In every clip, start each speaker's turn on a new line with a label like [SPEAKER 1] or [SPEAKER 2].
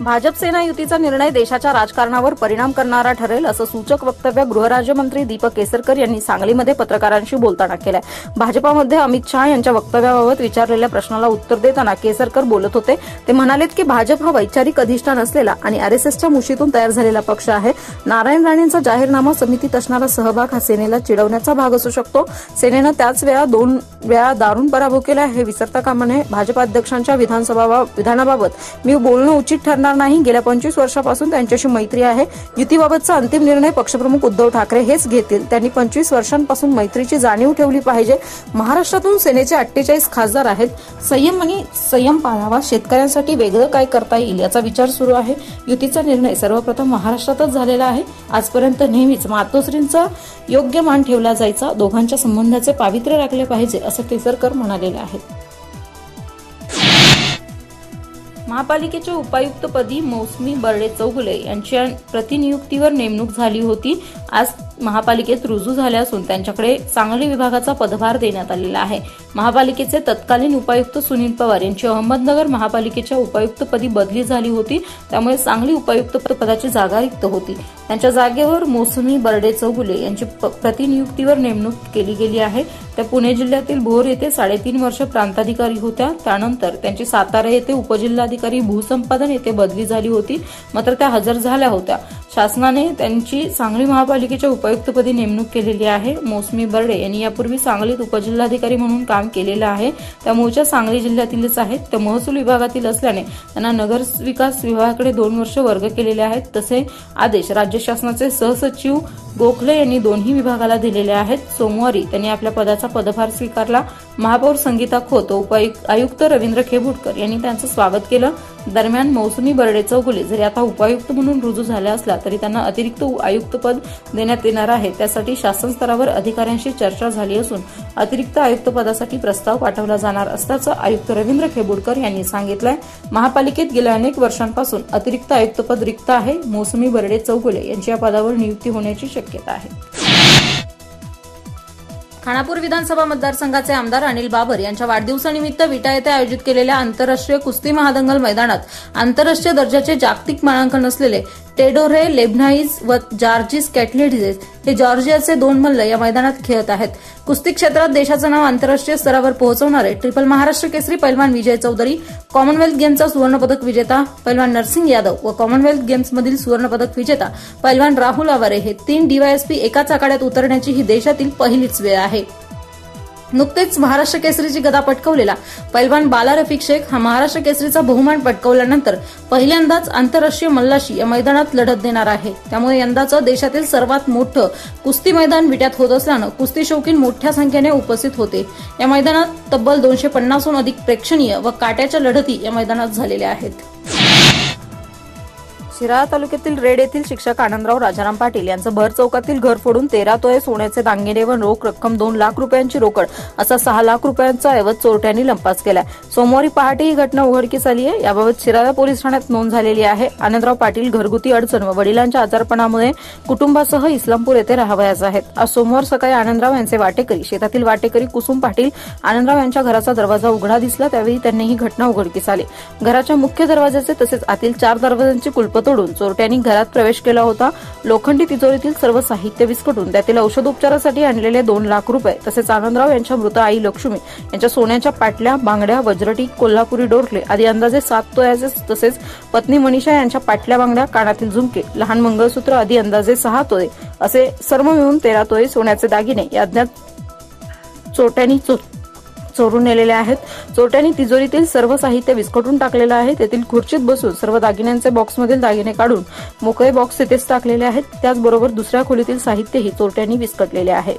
[SPEAKER 1] भाजप सेना युतीचा निर्णय देशाच्या राजकारणावर परिणाम करणारा ठरेल असं सूचक वक्तव्य गृहराज्यमंत्री दीपक केसरकर यांनी सांगलीमध्ये पत्रकारांशी बोलताना केलंय. भाजपामध्ये अमित शहा यांच्या वक्तव्याबाबत विचारलेल्या प्रश्नाला उत्तर देताना केसरकर बोलत होते. ते म्हणालेत की भाजप हा वैचारिक अधिष्ठान असलेला आणि आरएसएसच्या मुशीतून तयार झालेला पक्ष आहे. नारायण राणेंचा जाहीरनामा समितीत असणारा सहभाग हा सेनेला चिडवण्याचा भाग असू शकतो. सेनेनं त्याच वेळा दोन वेळा दारुण पराभव केला हे विसरता कामा नये. भाजप अध्यक्षांच्या विधानसभा विधानाबाबत मी बोलणं उचित ठरणार नाही. गेल्या पंचवीस वर्षापासून त्यांच्याशी मैत्री आहे. युतीबाबतचा अंतिम निर्णय पक्षप्रमुख उद्धव ठाकरे हेच घेतील. त्यांनी पंचवीस वर्षांपासून मैत्रीची जाणीव ठेवली पाहिजे. महाराष्ट्रातून सेनेचे अठ्ठेचाळीस खासदार आहेत. संयम आणि संयम पाळावा. शेतकऱ्यांसाठी वेगळं काय करता येईल याचा विचार सुरू आहे. युतीचा निर्णय सर्वप्रथम महाराष्ट्रातच झालेला आहे. आजपर्यंत नेहमीच मातोश्रींचा योग्य मान ठेवला जायचा. दोघांच्या संबंधाचे पावित्र्य राखले पाहिजे असं केसरकर म्हणालेले आहेत. महापालिकेच्या उपायुक्तपदी मौसमी बर्डे चौगुले यांच्या प्रतिनियुक्तीवर नेमणूक झाली होती. आज महापालिकेत रुजू झाले असून त्यांच्याकडे सांगली विभागाचा पदभार देण्यात आलेला आहे. महापालिकेचे तत्कालीन उपायुक्त सुनील पवार यांची अहमदनगर महापालिकेच्या उपायुक्तपदी बदली झाली होती त्यामुळे सांगली उपायुक्त पदाची जागा रिक्त होती. त्यांच्या जागेवर मोसमी बर्डे चौगुले यांची प्रतिनियुक्तीवर नेमणूक केली गेली आहे. त्या पुणे जिल्ह्यातील भोर येथे साडेतीन वर्ष प्रांताधिकारी होत्या. त्यानंतर त्यांची सातारा येथे उपजिल्हाधिकारी भूसंपादन येथे बदली झाली होती मात्र त्या हजर झाल्या होत्या. शासनाने त्यांची सांगली महापालिकेच्या उपायुक्तपदी नेमणूक केलेली आहे. मोसमी बर्डे यांनी यापूर्वी सांगलीत उपजिल्हाधिकारी म्हणून काम केलेलं आहे. त्या मूळच्या सांगली जिल्ह्यातीलच आहेत त्या महसूल विभागातील असल्याने त्यांना नगर विकास विभागाकडे दोन वर्ष वर्ग केलेले आहेत. तसे आदेश राज्य शासनाचे सहसचिव गोखले यांनी दोन्ही विभागाला दिलेले आहेत. सोमवारी त्यांनी आपल्या पदाचा पदभार स्वीकारला. महापौर संगीता खोत आयुक्त रवींद्र खेबुटकर यांनी त्यांचं स्वागत केलं. दरम्यान मौसमी बर्डे चौगुले जरी आता उपायुक्त म्हणून रुजू झाल्या असला तरी त्यांना अतिरिक्त आयुक्तपद देण्यात येणार आहे. त्यासाठी शासन स्तरावर अधिकाऱ्यांशी चर्चा झाली असून अतिरिक्त आयुक्तपदासाठी प्रस्ताव पाठवला जाणार असल्याचं आयुक्त रवींद्र खेबुडकर यांनी सांगितलंय. महापालिकेत गेल्या अनेक वर्षांपासून अतिरिक्त आयुक्तपद रिक्त आहे. मोसमी बर्डे चौगुले यांची या पदावर नियुक्ती होण्याची शक्यता आहे. खानापूर विधानसभा मतदारसंघाचे आमदार अनिल बाबर यांच्या वाढदिवसानिमित्त विटा येथे आयोजित केलेल्या आंतरराष्ट्रीय कुस्ती महादंगल मैदानात आंतरराष्ट्रीय दर्जाचे जागतिक मानांकन असलेले टेडोरे लेबनाईज व जॉर्जिस कॅटलिडिझेस हे जॉर्जियाचे दोन मल्ल या मैदानात खेळत आहेत. कुस्ती क्षेत्रात देशाचं नाव आंतरराष्ट्रीय स्तरावर पोहोचवणारे ट्रिपल महाराष्ट्र केसरी पैलवान विजय चौधरी कॉमनवेल्थ गेमचा सुवर्णपदक विजेता पैलवान नरसिंग यादव व कॉमनवेल्थ गेम्समधील सुवर्णपदक विजेता पैलवान राहुल आवारे हे तीन डीवायएसपी एकाच आखाड्यात उतरण्याची ही देशातील पहिलीच वेळ आहे. नुकतेच महाराष्ट्र केसरीची गदा पटकवलेला. पैलवान बाला रफिक शेख हा महाराष्ट्र केसरीचा बहुमान पटकवल्यानंतर पहिल्यांदाच आंतरराष्ट्रीय मल्लाशी या मैदानात लढत देणार आहे. त्यामुळे यंदाचं देशातील सर्वात मोठं कुस्ती मैदान विट्यात होत असल्यानं कुस्ती शौकीन मोठ्या संख्येने उपस्थित होते. या मैदानात तब्बल दोनशे पन्नासहून अधिक प्रेक्षणीय व काट्याच्या लढती या मैदानात झालेल्या आहेत. शिराळा तालुक्यातील रेड येथील शिक्षक आनंदराव राजाराम पाटील यांचं भर चौकातील घर फोडून तेरा तोळे सोन्याचे दांगिने व रोख रक्कम दोन लाख रुपयांची रोकड असा सहा लाख रुपयांचा ऐवज चोरट्यांनी लंपास केलाय. सोमवारी पहाटे ही घटना उघडकीस आली आहे. याबाबत शिराळा पोलीस ठाण्यात नोंद झालेली आहे. आनंदराव पाटील घरगुती अडचण व वडिलांच्या आजारपणामुळे कुटुंबासह इस्लामपूर येथे राहावयास आहेत. आज सोमवार सकाळी आनंदराव यांचे वाटेकरी शेतातील वाटेकरी कुसुम पाटील आनंदराव यांच्या घराचा दरवाजा उघडा दिसला त्यावेळी त्यांनी ही घटना उघडकीस आली. घराच्या मुख्य दरवाजाचे तसेच आतील चार दरवाजांची कुलपत तोडून चोरट्यांनी घरात प्रवेश केला होता. लोखंडी तिजोरीतील सर्व साहित्य विस्कटून त्यातील औषधोपचारासाठी आणलेले दोन लाख रुपये तसेच आनंदराव यांच्या मृत आई लक्ष्मी यांच्या सोन्याच्या पाटल्या बांगड्या वज्रटी कोल्हापुरी डोरले आदी अंदाजे सात तोळ्याचे तसेच पत्नी मनीषा यांच्या पाटल्या बांगड्या कानातील झुमके लहान मंगळसूत्र आदी अंदाजे सहा तोळे असे सर्व मिळून तेरा तोळे सोन्याचे दागिने. या अज्ञात चोरट्यांनी चोरून नेलेले आहेत. चोरट्यांनी तिजोरीतील सर्व साहित्य विस्कटून टाकलेलं आहे. तेथील खुर्चीत बसून सर्व दागिन्यांचे बॉक्समधील दागिने काढून मोकळे बॉक्स तिथेच टाकलेले आहेत. त्याचबरोबर दुसऱ्या खोलीतील साहित्यही चोरट्यांनी विस्कटलेले आहे.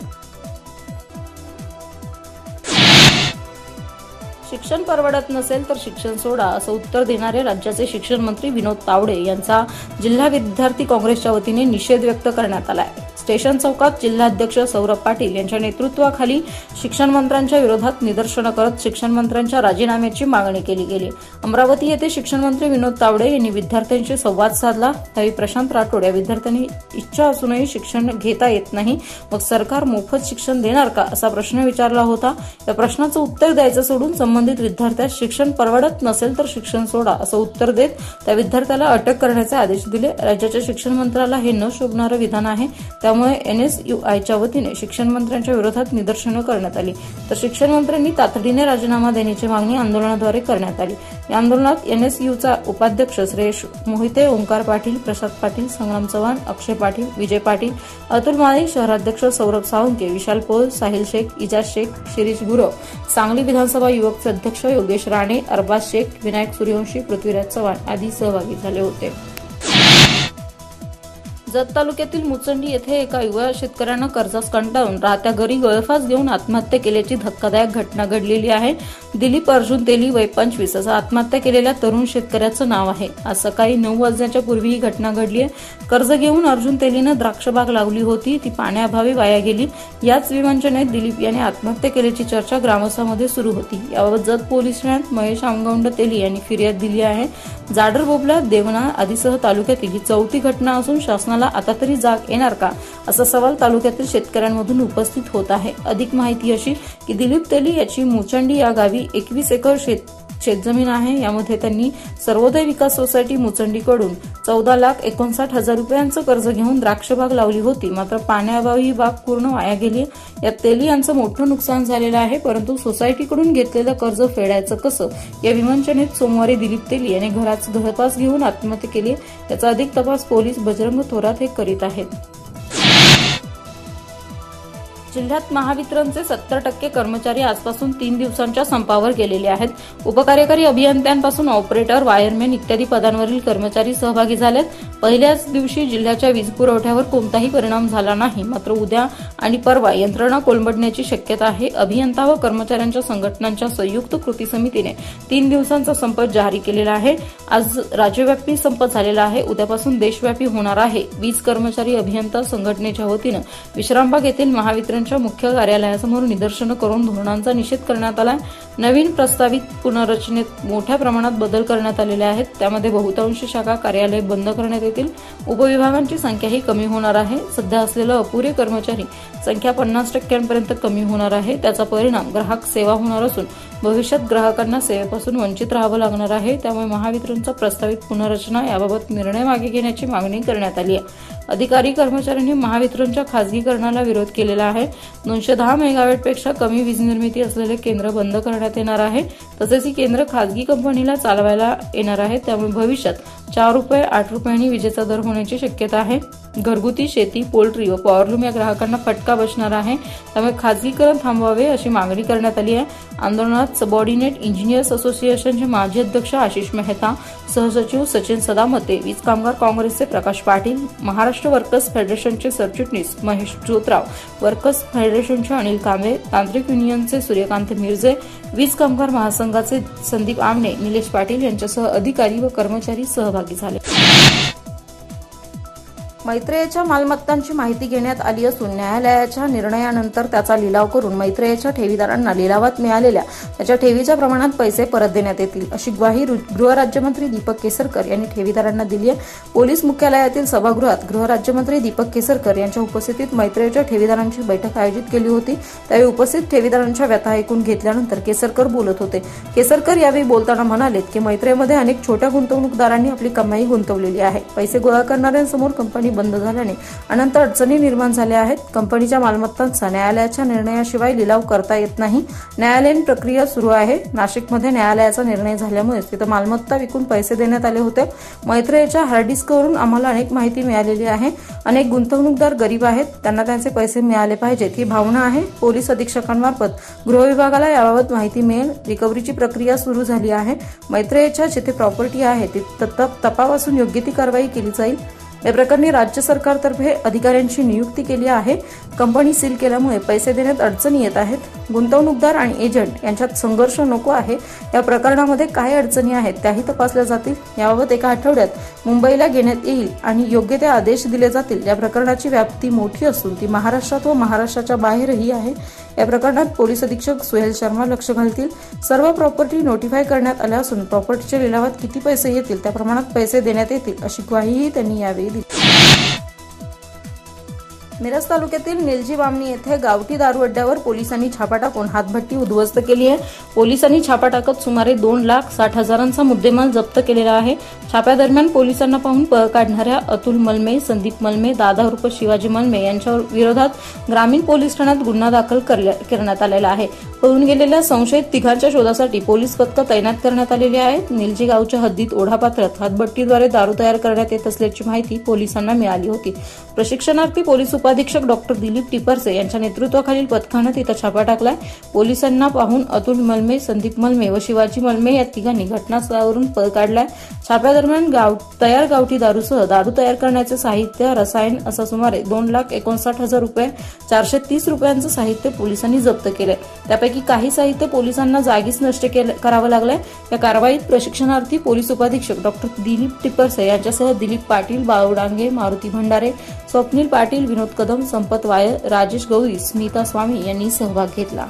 [SPEAKER 1] शिक्षण परवडत नसेल तर शिक्षण सोडा असं उत्तर देणारे राज्याचे शिक्षण मंत्री विनोद तावडे यांचा जिल्हा विद्यार्थी काँग्रेसच्या वतीने निषेध व्यक्त करण्यात आला आहे स्टेशन चौकात जिल्हाध्यक्ष सौरभ पाटील यांच्या नेतृत्वाखाली शिक्षण मंत्र्यांच्या विरोधात निदर्शनं करत शिक्षण मंत्र्यांच्या राजीनाम्याची मागणी केली गेली. अमरावती येथे शिक्षण मंत्री विनोद तावडे यांनी विद्यार्थ्यांशी संवाद साधला. त्यावेळी प्रशांत राठोड या विद्यार्थ्यांनी इच्छा असूनही शिक्षण घेता येत नाही. मग सरकार मोफत शिक्षण देणार का असा प्रश्न विचारला होता. या प्रश्नाचं उत्तर द्यायचं सोडून संबंधित विद्यार्थ्यास शिक्षण परवडत नसेल तर शिक्षण सोडा असं उत्तर देत त्या विद्यार्थ्याला अटक करण्याचे आदेश दिले. राज्याच्या शिक्षण मंत्र्याला हे न शोभणारं विधान आहे. त्यामुळे त्यामुळे एन एस यू आयच्या वतीने शिक्षण मंत्र्यांच्या विरोधात निदर्शनं करण्यात आली. तर शिक्षण मंत्र्यांनी तातडीने राजीनामा देण्याची मागणी आंदोलनाद्वारे करण्यात आली. या आंदोलनात एन एस यूचा उपाध्यक्ष श्रेयश मोहिते ओंकार पाटील प्रसाद पाटील संग्राम चव्हाण अक्षय पाटील विजय पाटील अतुल माळी शहराध्यक्ष सौरभ सावंके विशाल पोल साहिल शेख इजाज शेख शिरीष गुरव सांगली विधानसभा युवकचे अध्यक्ष योगेश राणे अरबाज शेख विनायक सूर्यवंशी पृथ्वीराज चव्हाण आदी सहभागी झाले होते. जत तालुक्यातील मुचंडी येथे एका युवा शेतकऱ्यानं कर्जास कंटाळून राहत्या घरी गळफास घेऊन आत्महत्या केल्याची धक्कादायक घटना घडलेली आहे. दिलीप अर्जुन तेली वय पंचवीस असं आत्महत्या केलेल्या तरुण शेतकऱ्याचं नाव आहे. आज सकाळी नऊ वाजण्याच्या पूर्वी ही घटना घडली आहे. कर्ज घेऊन अर्जुन तेलीनं द्राक्षबाग लावली होती. ती पाण्याअभावी वाया गेली. याच विवंचनेत दिलीप याने आत्महत्या केल्याची चर्चा ग्रामस्थांमध्ये सुरू होती. याबाबत जत पोलीस ठाण्यात महेश आमगौंड तेली यांनी फिर्याद दिली आहे. जाडर बोबला देवना आदीसह तालुक्यातील ही चौथी घटना असून शासनाला आता तरी जाग येणार का? असा सवाल तालुक्यातील शेतकऱ्यांमधून उपस्थित होत आहे. अधिक माहिती अशी की दिलीप तेली याची मुचंडी या गावी एकवीस एकर शेत शेतजमीन आहे. यामध्ये त्यांनी सर्वोदय विकास सोसायटी मुचंडीकडून चौदा लाख एकोणसाठ हजार रुपयांचं कर्ज घेऊन द्राक्षबाग लावली होती. मात्र पाण्याअभावी ही बाग पूर्ण वाया गेली. यात तेली यांचं मोठं नुकसान झालेलं आहे परंतु सोसायटीकडून घेतलेलं कर्ज फेडायचं कसं या विमंचनेत सोमवारी दिलीप तेली यांनी घराचं घरपास घेऊन आत्महत्या केली. याचा अधिक तपास पोलीस बजरंग थोरात हे करीत आहेत. जिल्ह्यात महावितरणचे सत्तर टक्के कर्मचारी आजपासून तीन दिवसांच्या संपावर गेलेले आहेत. उपकार्यकारी अभियंत्यांपासून ऑपरेटर वायरमॅन इत्यादी पदांवरील कर्मचारी सहभागी झालेत. पहिल्याच दिवशी जिल्ह्याच्या वीज पुरवठ्यावर कोणताही परिणाम झाला नाही. मात्र उद्या आणि परवा यंत्रणा कोलमडण्याची शक्यता आहे. अभियंता व कर्मचाऱ्यांच्या संघटनांच्या संयुक्त कृती समितीने तीन दिवसांचा संप जारी केलेला आहे. आज राज्यव्यापी संप झालेला आहे. उद्यापासून देशव्यापी होणार आहे. वीज कर्मचारी अभियंता संघटनेच्या वतीनं विश्रामबाग येथील महावितरणच्या मुख्य कार्यालयासमोर निदर्शनं करून धोरणांचा निषेध करण्यात आला नवीन प्रस्तावित पुनर्रचनेत मोठ्या प्रमाणात बदल करण्यात आलेले आहेत. त्यामध्ये बहुतांश शाखा कार्यालय बंद करण्यात येतील. उपविभागांची संख्याही कमी होणार आहे. सध्या असलेलं अपुरे कर्मचारी संख्या पन्नास टक्क्यांपर्यंत कमी होणार आहे. त्याचा परिणाम ग्राहक सेवा होणार असून भविष्यात ग्राहकांना सेवेपासून वंचित राहावं लागणार आहे. त्यामुळे महावितरणचा प्रस्तावित पुनर्रचना याबाबत निर्णय मागे घेण्याची मागणी करण्यात आली आहे. अधिकारी कर्मचाऱ्यांनी महावितरणच्या खासगीकरणाला विरोध केलेला आहे. दोनशे दहा मेगावॅटपेक्षा कमी वीज निर्मिती असलेले केंद्र बंद करण्यात येणार आहे. तसेच ही केंद्र खासगी कंपनीला चालवायला येणार आहे. त्यामुळे भविष्यात चार रुपये आठ रुपयांनी विजेचा दर होण्याची शक्यता आहे. घरगुती शेती पोल्ट्री व पॉवरलूम या ग्राहकांना फटका बसणार आहे. त्यामुळे खासगीकरण थांबवावे अशी मागणी करण्यात आली आहे. आंदोलनात सबॉर्डिनेट इंजिनियर्स असोसिएशनचे माजी अध्यक्ष आशिष मेहता सहसचिव सचिन सदामते वीज कामगार काँग्रेसचे प्रकाश पाटील महाराष्ट्र वर्कर्स फेडरेशनचे सरचिटणीस महेश जोतराव वर्कर्स फेडरेशनचे अनिल कांबळे तांत्रिक युनियनचे सूर्यकांत मिर्जे वीज कामगार महासंघाचे संदीप आमणे निलेश पाटील यांच्यासह अधिकारी व कर्मचारी सहभागी झाले. मैत्रेयच्या मालमत्तांची माहिती घेण्यात आली असून न्यायालयाच्या निर्णयानंतर त्याचा लिलाव करून मैत्रेयच्या ठेवीदारांना लिलावात मिळालेल्या त्याच्या ठेवीच्या प्रमाणात पैसे परत देण्यात येतील. अशी ग्वाही गृहराज्यमंत्री दीपक केसरकर यांनी ठेवीदारांना दिली आहे. पोलीस मुख्यालयातील सभागृहात गृहराज्यमंत्री दीपक केसरकर यांच्या उपस्थितीत मैत्रेयच्या ठेवीदारांची बैठक आयोजित केली होती. त्यावेळी उपस्थित ठेवीदारांच्या व्यथा ऐकून घेतल्यानंतर केसरकर बोलत होते. केसरकर यावेळी बोलताना म्हणालेत की मैत्रेमध्ये अनेक छोट्या गुंतवणूकदारांनी आपली कमाई गुंतवलेली आहे. पैसे गोळा करणाऱ्यांसमोर कंपनी बंद झाल्याने अनंत अडचणी निर्माण झाल्या आहेत. कंपनीच्या मालमत्तांचा न्यायालयाच्या निर्णयाशिवाय लिलाव करता येत नाही. न्यायालयीन प्रक्रिया सुरू आहे. नाशिकमध्ये न्यायालयाचा निर्णय झाल्यामुळे तिथं मालमत्ता विकून पैसे देण्यात आले होते. मैत्रेयच्या हार्डडिस्कवरून आम्हाला अनेक माहिती मिळालेली आहे. अनेक गुंतवणूकदार गरीब आहेत. त्यांना त्यांचे पैसे मिळाले पाहिजेत ही भावना आहे. पोलीस अधीक्षकांमार्फत गृह विभागाला याबाबत माहिती मिळेल. रिकव्हरीची प्रक्रिया सुरू झाली आहे. मैत्रेयच्या जिथे प्रॉपर्टी आहे ती तपासून योग्य ती कारवाई केली जाईल. या प्रकरणी राज्य सरकारतर्फे अधिकाऱ्यांची नियुक्ती केली आहे. कंपनी सील केल्यामुळे पैसे देण्यात अडचणी येत आहेत. गुंतवणूकदार आणि एजंट यांच्यात संघर्ष नको आहे. या प्रकरणामध्ये काय अडचणी आहेत त्याही तपासल्या जातील. याबाबत एका आठवड्यात मुंबईला घेण्यात येईल आणि योग्य ते आदेश दिले जातील. या प्रकरणाची व्याप्ती मोठी असून ती महाराष्ट्रात व महाराष्ट्राच्या बाहेरही आहे. या प्रकरणात पोलीस अधीक्षक सुहेल शर्मा लक्ष घालतील. सर्व प्रॉपर्टी नोटिफाय करण्यात आल्या असून प्रॉपर्टीच्या लिलावात किती पैसे येतील त्या प्रमाणात पैसे देण्यात येतील अशी ग्वाहीही त्यांनी यावेळी दिली. मिरज तालुक्यातील निलजी बामणी येथे गावठी दारू अड्ड्यावर पोलिसांनी छापा टाकून हातभट्टी उद्ध्वस्त केली आहे. पोलिसांनी छापा टाकत सुमारे दोन लाख साठ हजारांचा मुद्देमाल जप्त केलेला आहे. छाप्यादरम्यान पोलिसांना पाहून पळ काढणाऱ्या अतुल मलमे संदीप मलमे दादा उर्फ शिवाजी मलमे यांच्या विरोधात ग्रामीण पोलीस ठाण्यात गुन्हा दाखल करण्यात आलेला आहे. पळून गेलेल्या संशयित तिघांच्या शोधासाठी पोलीस पथकं तैनात करण्यात आलेली आहेत निलजी गावच्या हद्दीत ओढापात्रात हातभट्टीद्वारे दारू तयार करण्यात येत असल्याची माहिती पोलिसांना मिळाली होती. प्रशिक्षणार्थी पोलीस उपाधीक्षक डॉक्टर दिलीप टिपरसे यांच्या नेतृत्वाखालील पथकानं तिथं छापा टाकलाय. पोलिसांना पाहून अतुल मलमे संदीप मलमे व शिवाजी मलमे या तिघांनी घटनास्थळावरून पळ काढलाय. छाप्यादरम्यान गाव तयार गावठी दारूसह दारू तयार करण्याचे साहित्य रसायन असं सुमारे दोन लाख एकोणसाठ हजार रुपये चारशे तीस रुपयांचं साहित्य पोलिसांनी जप्त केलंय. त्यापैकी काही साहित्य पोलिसांना जागीच नष्ट करावं लागलंय. या कारवाईत प्रशिक्षणार्थी पोलीस उपाधीक्षक डॉक्टर दिलीप टिपरसे यांच्यासह दिलीप पाटील बावडांगे मारुती भंडारे स्वप्नील पाटील विनोद कदम संपत वायर राजेश गौरी स्मिता स्वामी यांनी सहभाग घेतला.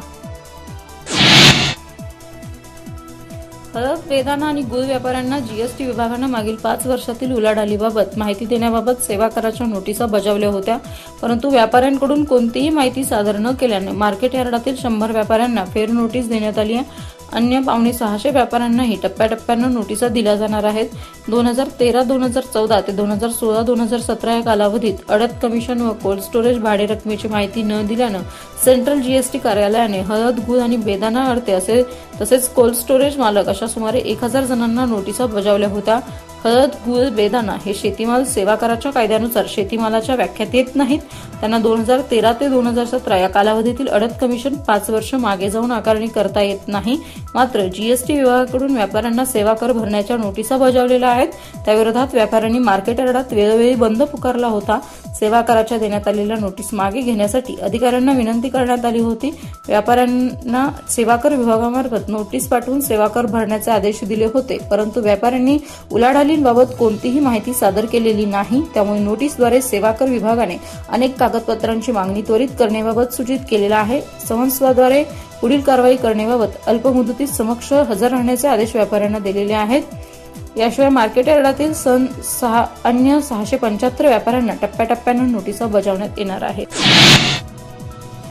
[SPEAKER 1] हळद वेदाना आणि गुळ व्यापाऱ्यांना जीएसटी विभागानं मागील पाच वर्षातील उलाढालीबाबत माहिती देण्याबाबत सेवा कराच्या नोटिसा बजावल्या होत्या. परंतु व्यापाऱ्यांकडून कोणतीही माहिती सादर न केल्याने मार्केट यार्डातील शंभर व्यापाऱ्यांना फेर नोटीस देण्यात आली आहे. अन्य पावणे सहाशे व्यापाऱ्यांनाही टप्प्याटप्प्यानं नोटिसा दिल्या जाणार आहेत. दोन हजार तेरा दोन हजार चौदा ते दोन हजार सोळा दोन हजार सतरा या कालावधीत अडत कमिशन व कोल्ड स्टोरेज भाडे रकमेची माहिती न दिल्यानं सेंट्रल जीएसटी कार्यालयाने हळद गुळ आणि बेदाना अडते असे तसेच कोल्ड स्टोरेज मालक अशा सुमारे एक हजार जणांना नोटिसा बजावल्या होत्या. हळद गुळ बेदाना हे शेतीमाल सेवा कराच्या कायद्यानुसार शेतीमालाच्या व्याख्यात येत नाहीत. त्यांना दोन हजार तेरा ते दोन हजार सतरा या कालावधीतील अडत कमिशन पाच वर्ष मागे जाऊन आकारणी करता येत नाही. मात्र जीएसटी विभागाकडून व्यापाऱ्यांना सेवा कर भरण्याच्या नोटिसा बजावलेल्या आहेत. त्याविरोधात व्यापाऱ्यांनी मार्केट यार्डात वेळोवेळी बंद पुकारला होता. सेवा कराच्या देण्यात आलेल्या नोटीस मागे घेण्यासाठी अधिकाऱ्यांना विनंती करण्यात आली होती. व्यापाऱ्यांना सेवाकर विभागामार्फत नोटीस पाठवून सेवाकर भरण्याचे आदेश दिले होते. परंतु व्यापाऱ्यांनी उलाढालींबाबत कोणतीही माहिती सादर केलेली नाही. त्यामुळे नोटीसद्वारे सेवाकर विभागाने अनेक कागदपत्रांची मागणी त्वरित करण्याबाबत सूचित केलेला आहे. संस्थाद्वारे पुढील कारवाई करण्याबाबत अल्पमुदतीत समक्ष हजर राहण्याचे आदेश व्यापाऱ्यांना दिलेले आहेत. याशिवाय मार्केट यार्डातील सन सहा अन्य सहाशे पंच्याहत्तर व्यापाऱ्यांना टप्प्याटप्प्यानं नोटिसा बजावण्यात येणार आहे.